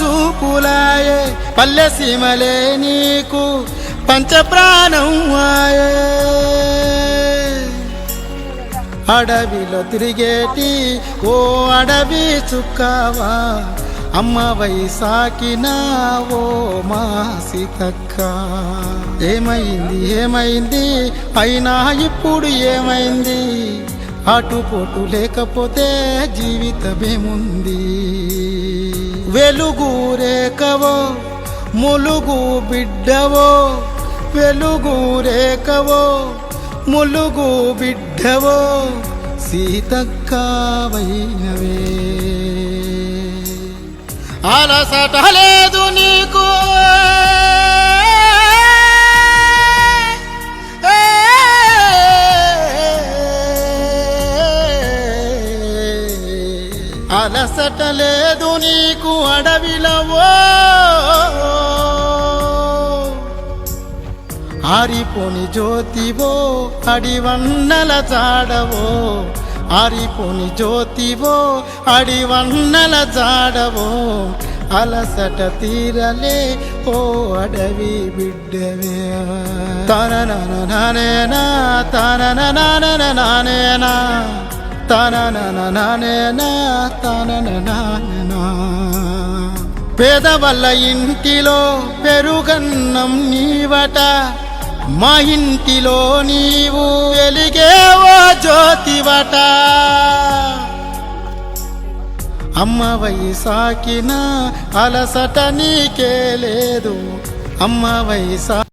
చూపులాయే పల్లె సీమలే నీకు పంచప్రాణం ఆయే అడవిలో తిరిగేటి ఓ అడవి చుక్కావా అమ్మ వైసాకిన ఓ మాసితక్క ఏమైంది ఏమైంది అయినా ఇప్పుడు ఏమైంది? అటుపోటు లేకపోతే జీవితమేముంది? వెలుగు రేఖవో ములుగు బిడ్డవో వెలుగు రేఖవో ములుగు బిడ్డవో సీతక్కవైనవే. అలసట లేదు నీకు. అలసట లేదు నీకు అడవిలవో. ఆరిపోని జ్యోతివో అడివన్నల జాడవో ఆరిపోని జ్యోతివో అడివన్నల జాడవో అలసట తీరలే ఓ అడవి బిడ్డవే. తన నానేనా తన నానేనా తన నానేనా తన నానేనా పేదవల్ల ఇంటిలో పెరుగన్నం నీవట మా ఇంటిలో నీవు వెలిగేవో జ్యోతివట. అమ్మ వయసాకిన అలసట నీకే లేదు అమ్మ వయసా